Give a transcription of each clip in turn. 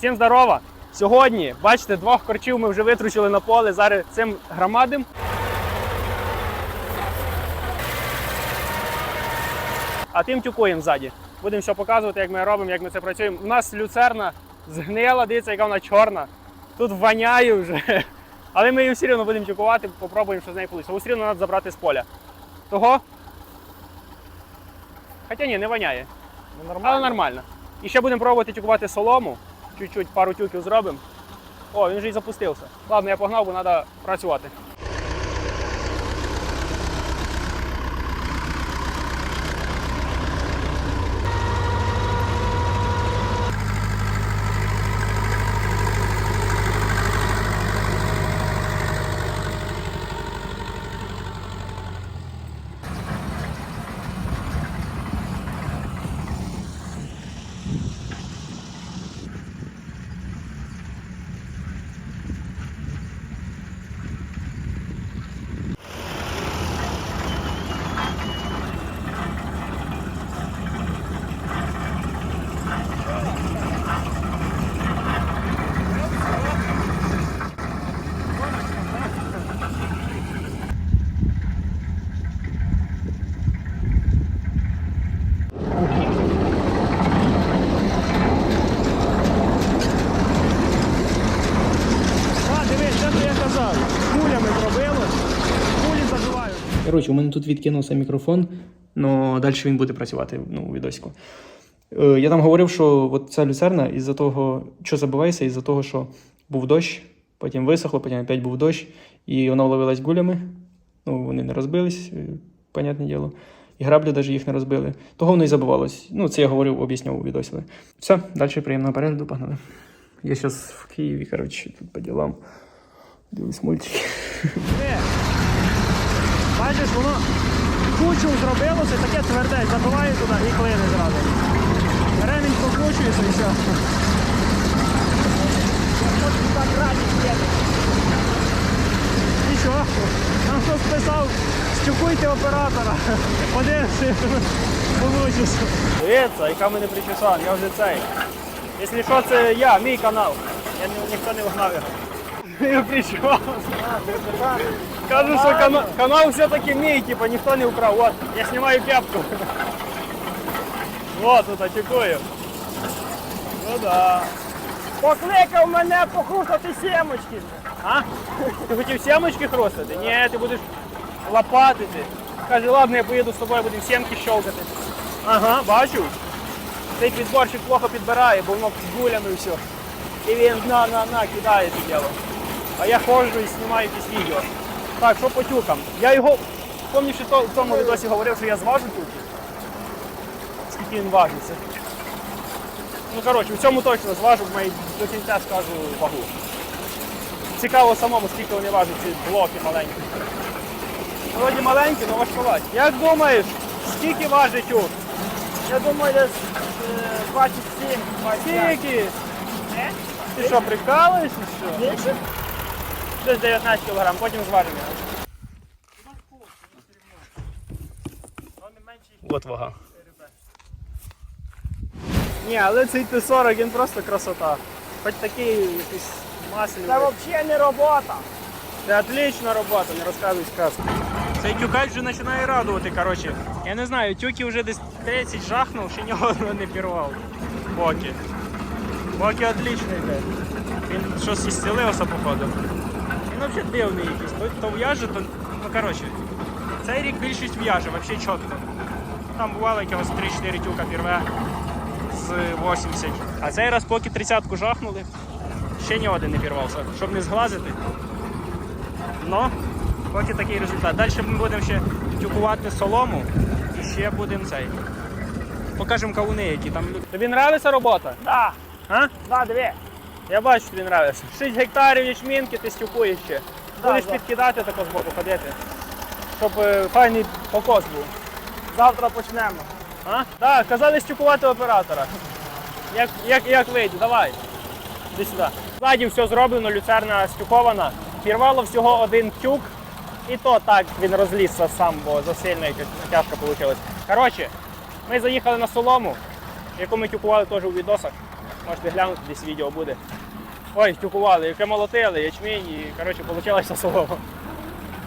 Всім здорово! Сьогодні, бачите, двох корчів ми вже витручили на поле. Зараз цим громадим. А тим тюкуємо ззаді. Будемо все показувати, як ми робимо, як ми це працюємо. У нас люцерна згнила, дивіться, яка вона чорна. Тут воняє вже. Але ми її все одно будемо тюкувати, попробуємо, що з неї вийде. Все одно треба забрати з поля. Того. Хоча ні, не воняє. Але нормально. І ще будемо пробувати тюкувати солому. Чуть-чуть пару тюків зробимо. О, він вже й запустився. Ладно, я погнав, бо треба працювати. А, дивись, це що я казав. Кулями зробили. Кулі забивають. Коротше, у мене тут відкинувся мікрофон, але далі він буде працювати ну, у відосику. Е, Я там говорив, що от ця люцерна із-за того, що забивається, із-за того, що був дощ, потім висохло, потім опять був дощ, і вона вловилась гулями. Ну, вони не розбились, е, понятне діло. І граблі навіть їх не розбили. Того воно і забивалось. Ну, це я говорив, об'ясняв у відосі. Все, далі приємного перегляду, погнали. Я зараз в Києві, коротше, тут по ділам. Дивлюсь мультики. Бачиш, воно кучу зробилося, таке тверде, забиває туди і клине зразу. Ремінь прокручується і все. І що? Там хтось писав, стюкуйте оператора. Подивися, получиться. Дивіться, яка мене причесан, я вже цей. Якщо що, це я, мій канал. Я ні- ніхто не вгнав його. Я прийшов. Кажу, що канал, канал все-таки мій, типа ніхто не украв. Вот, я знімаю п'ятку. Вот тут очікую. Ну да. Покликав мене похрустати сімочки. А? Ти хотів сімочки хрустати? Ні, ти будеш лопатити. Каже, ладно, я поїду з тобою, будемо сімки щелкати. Ага, бачу. Цей підборщик плохо підбирає, бо воно з гулями і все. І він на на на кидає це діло. А я ходжу і знімаю якісь відео. Так, що по тюкам? Я його, пам'ятаєш, що в тому відосі говорив, що я зважу тюки. Скільки він важиться. Ну, коротше, в цьому точно зважу, в моїй до кінця скажу вагу. Цікаво самому, скільки вони важать, ці блоки маленькі. Вроді маленькі, але важкуваті. Як думаєш, скільки важить тюк? Я думаю, десь е, 27, Скільки? Ти що, прикалуєшся? Що? Більше? Десь 19 кг, потім зважимо. От вага. Ні, але цей Т-40, він просто красота. Хоч такий якийсь масляний. Це взагалі не робота. Це отлична робота, не розказуй сказку. Цей тюкач вже починає радувати, коротше. Я не знаю, тюки вже десь 30 жахнув, ще ні одного не пірвав. Боки. Боки отлично йде. Він щось ісцелився, походу. Він взагалі дивний якийсь. То, то в'яже, то. Ну коротше. Цей рік більшість в'яже, взагалі чітко. Там бувало якогось 3-4 тюка пірве з 80. А цей раз поки 30-ку жахнули, ще ні один не пірвався. Щоб не зглазити. Ну, поки такий результат. Далі ми будемо ще тюкувати солому і ще будемо цей. Покажемо кавуни, які там. Тобі нравиться робота? Да, А? да, диви. Я бачу, тобі нравиться. 6 гектарів ячмінки ти стюкуєш ще. Да, Будеш да. підкидати тако з боку ходити. Щоб е, файний покос був. Завтра почнемо. А? Так, казали стюкувати оператора. Як, як, як вийде, давай. Іди сюди. Ззаді все зроблено, люцерна стюкована. Пірвало всього один тюк. І то так він розлізся сам, бо засильно якась тяжко вийшло. Коротше, ми заїхали на солому, яку ми тюкували теж у відосах. Можете глянути, десь відео буде. Ой, тюкували, яке молотили, ячмінь і коротше, вийшло солома.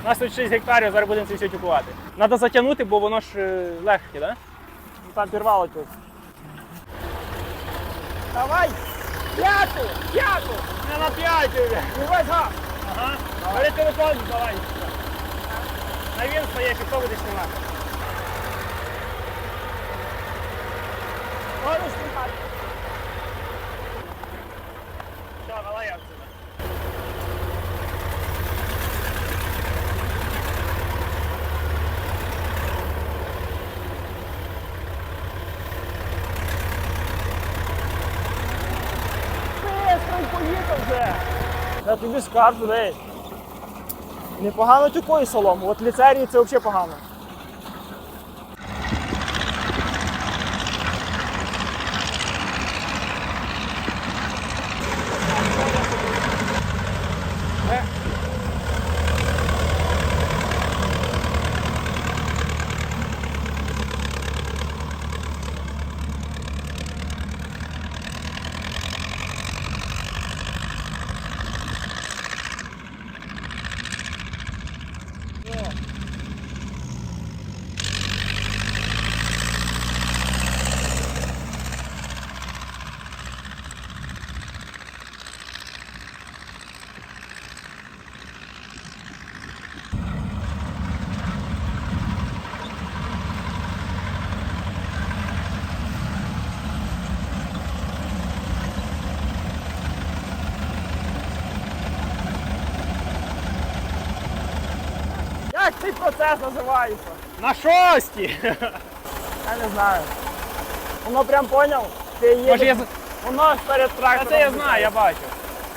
У нас тут 6 гектарів, зараз будемо це все тюкувати. Треба затягнути, бо воно ж е, легке, так? Ну, Там пірвало тут. Давай! П'яту! П'яту! Не на 5 Не весь газ! Ага. Бери телефон, давай. На він стає, пішов буде знімати. Можеш знімати? Що, давай я отсюда. Бистрий поїхав вже! Я тобі скажу, рей. Непогано тюкої солому, от ліцерії це взагалі погано. Як цей процес називається? На шості! Я не знаю. Воно прям поняв? Ти їдеш, Може я... з- воно ж перед А трактором. це я знаю, я бачу.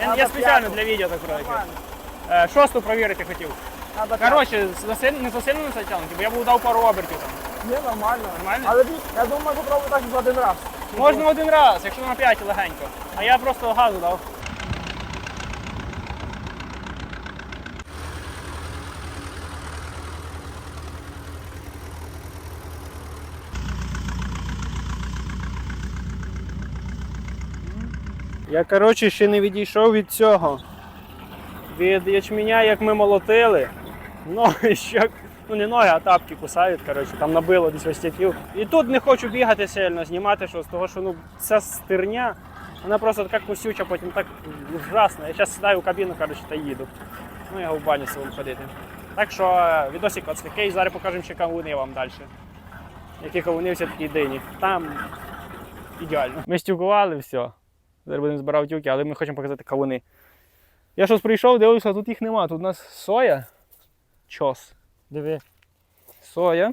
Я, Надо я спеціально п'яту. для відео так робив. Нормально. Е, Шосту провірити хотів. Надо Коротше, засиль- не засильно не затягнути, бо я був дав пару обертів там. Ні, нормально. Нормально? Але я думаю, попробуй так за один раз. Можна один раз, якщо на 5 легенько. А я просто газу дав. Я, коротше, ще не відійшов від цього. Від ячменя, як ми молотили. Ноги ще, ну не ноги, а тапки кусають, коротше, там набило десь остяків. І тут не хочу бігати сильно, знімати щось, того що ну, ця стерня, вона просто така кусюча, потім так ужасно. Я зараз сідаю в кабіну, коротше, та їду. Ну, я в баню своєму ходити. Так що е, відосик ось такий, зараз покажемо ще кавуни вам далі. Які кавуни все такі дині. Там ідеально. Ми стюкували все. Зараз будемо збирати тюки, але ми хочемо показати кавуни. Я щось прийшов, дивився, тут їх нема. Тут у нас соя. Чос. Диви. Соя.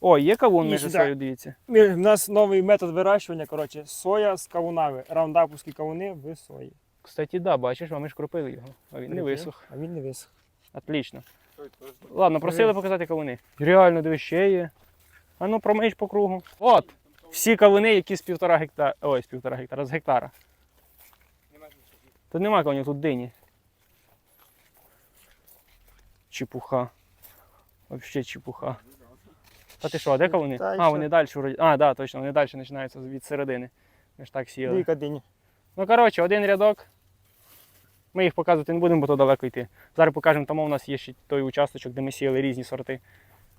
О, є кавун між сою, дивіться. У нас новий метод вирощування, коротше, соя з кавунами. Раундапівські кавуни в сої. Кстати, да, бачиш, а ми ж кропили його. А він не висох. А він не висох. Отлично. Ладно, просили показати кавуни. Реально, диви, ще є. А ну промийш по кругу. От. Всі кавуни, які з півтора гектара. Ой, з півтора гектара, з гектара. Тут нема кавунів, тут дині. Чепуха. Вообще чепуха. Та ти що, а де кавуни? Та й А, що? вони далі вроді. А, да, точно, вони далі починаються від середини. Ми ж так сіяли. Дві дині. Ну, коротше, один рядок. Ми їх показувати не будемо, бо то далеко йти. Зараз покажемо, там у нас є ще той участочок, де ми сіяли різні сорти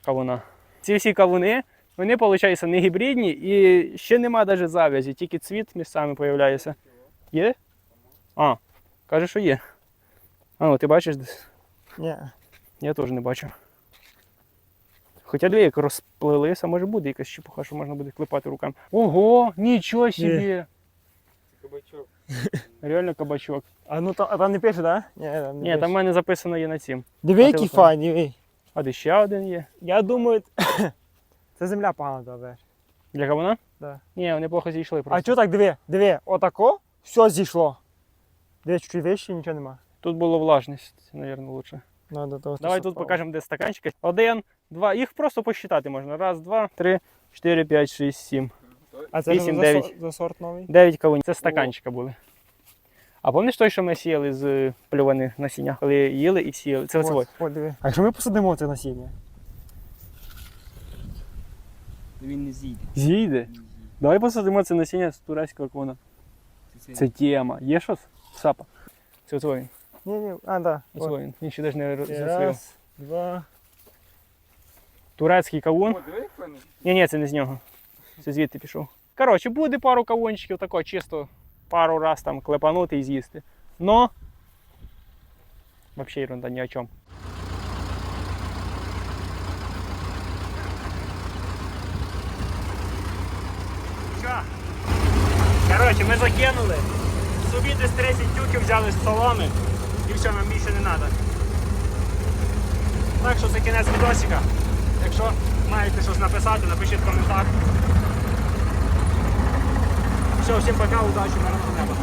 кавуна. Ці всі кавуни, вони, виходить, не гібридні і ще нема навіть завязі, тільки цвіт місцями з'являється. Є? А, каже, що є. А, ну ти бачиш десь? Ні. Я теж не бачу. Хоча дві як розплилися, може буде якась чепуха, що можна буде клепати руками. Ого, нічого собі! Кабачок. Реально кабачок. А ну там, а там не пише, так? Да? Ні, там не Ні, пише. там в мене записано є на цім. Диви, який файний. диви. А де ще один є. Я думаю, це земля погано добре. Для кавуна? Да. Ні, вони плохо зійшли просто. А чого так, диви, диви, отако, все зійшло. Диви, чуть вище, нічого нема. Тут було влажність, мабуть, лучше. Надо того, Давай тут покажемо, де стаканчики. Один, два. Їх просто посчитати можна. Раз, два, три, чотири, п'ять, шість, сім. А це вісім, за, дев'ять. за сорт новий? Дев'ять кавунів. Це стаканчика були. А пам'ятаєш той, що ми сіяли з плюваних насіння? Коли їли і сіяли. Це оце. Диви. А якщо ми посадимо це насіння? Він не зійде. Зійде. Давай посадимо це насіння з турецького кавуна. Це Це тема. Є щось? Сапа. Це він. Ні, ні, а, так. Да. Оцей він. Він ще навіть не зацвів. Раз, два. Турецький кавун. Ні, ні, це не з нього. Це звідти пішов. Коротше, буде пару кавунчиків, тако чисто пару раз там клепанути і з'їсти. Но. Вообще ерунда ні о чому. Що? Коротше, ми закинули. Собі десь 30 тюків взяли з соломи і все, нам більше не треба. Так що це кінець відосика. Якщо маєте щось написати, напишіть коментар. Все, всім пока, удачі, мирного неба.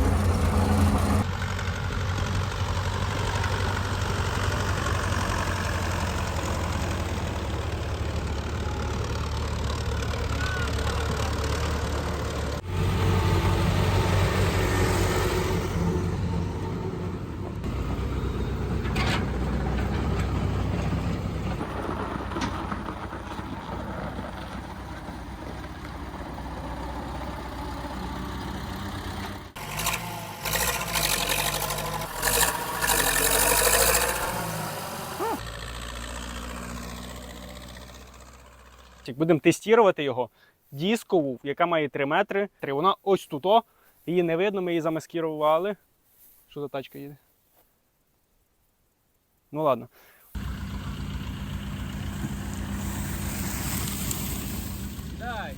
Будемо тестувати його. Діскову, яка має 3 метри. 3. Вона ось тут. о. Її не видно, ми її замаскірували. Що за тачка їде? Ну ладно. Дай,